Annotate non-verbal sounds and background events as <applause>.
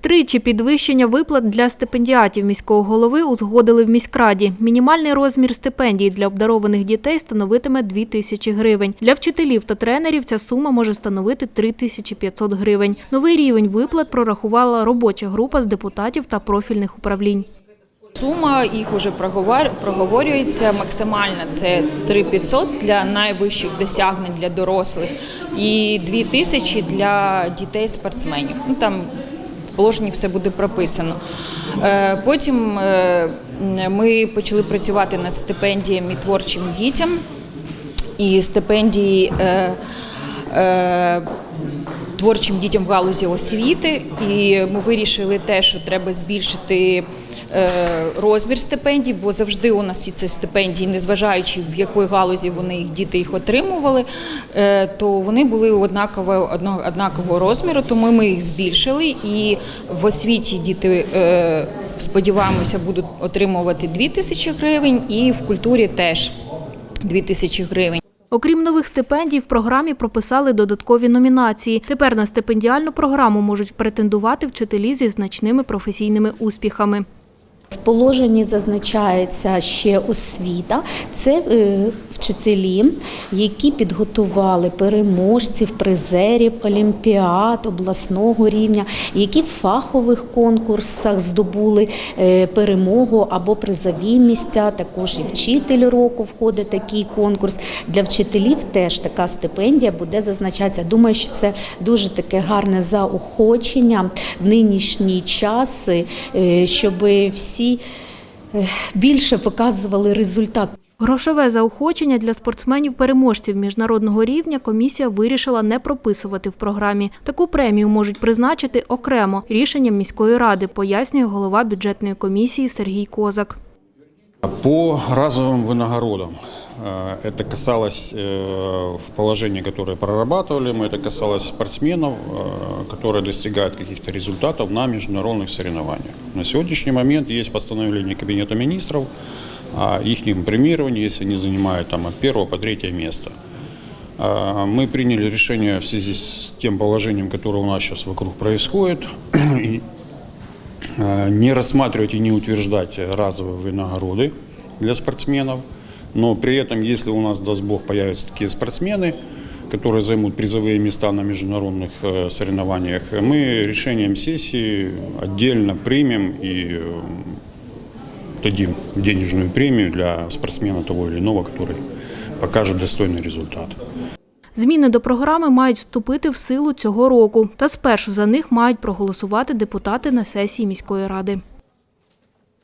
Втричі підвищення виплат для стипендіатів міського голови узгодили в міськраді. Мінімальний розмір стипендій для обдарованих дітей становитиме 2 тисячі гривень. Для вчителів та тренерів ця сума може становити 3 тисячі 500 гривень. Новий рівень виплат прорахувала робоча група з депутатів та профільних управлінь. Сума їх проговар- проговорюється максимальна це 3500 для найвищих досягнень для дорослих і 2000 для дітей-спортсменів. Ну там положенні все буде прописано. Е, Потім е, ми почали працювати над стипендіями творчим дітям і стипендії. е, Творчим дітям в галузі освіти, і ми вирішили те, що треба збільшити розмір стипендій, бо завжди у нас і це стипендії, незважаючи в якої галузі вони їх діти їх отримували, е, то вони були однакового одного однакового розміру, тому ми їх збільшили. І в освіті діти е, сподіваємося будуть отримувати 2 тисячі гривень, і в культурі теж 2 тисячі гривень. Окрім нових стипендій, в програмі прописали додаткові номінації. Тепер на стипендіальну програму можуть претендувати вчителі зі значними професійними успіхами. В положенні зазначається ще освіта. Це е, вчителі, які підготували переможців, призерів олімпіад обласного рівня, які в фахових конкурсах здобули е, перемогу або призові місця. Також і вчитель року входить такий конкурс. Для вчителів теж така стипендія буде зазначатися. Думаю, що це дуже таке гарне заохочення в нинішній час, е, щоб всі е, більше показували результат. Грошове заохочення для спортсменів-переможців міжнародного рівня комісія вирішила не прописувати в програмі. Таку премію можуть призначити окремо рішенням міської ради, пояснює голова бюджетної комісії Сергій Козак. По разовим винагородам. Э, Это касалось э, в положении, которое прорабатывали, мы это касалось спортсменов, э, которые достигают каких-то результатов на международных соревнованиях. На сегодняшний момент есть постановление Кабинета министров о их премировании, если они занимают там от первого по третье место. Мы приняли решение в связи с тем положением, которое у нас сейчас вокруг происходит, <clears throat> не рассматривать и не утверждать разовые винагороды для спортсменов. Но при этом, если у нас, даст Бог, появятся такие спортсмены, которые займут призовые места на международных э, соревнованиях, мы решением сессии отдельно примем и э, дадим денежную премию для спортсмена того или иного, который покажет достойный результат. Зміни до програми мають вступити в силу цього року, та спершу за них мають проголосувати депутати на сесії міської ради.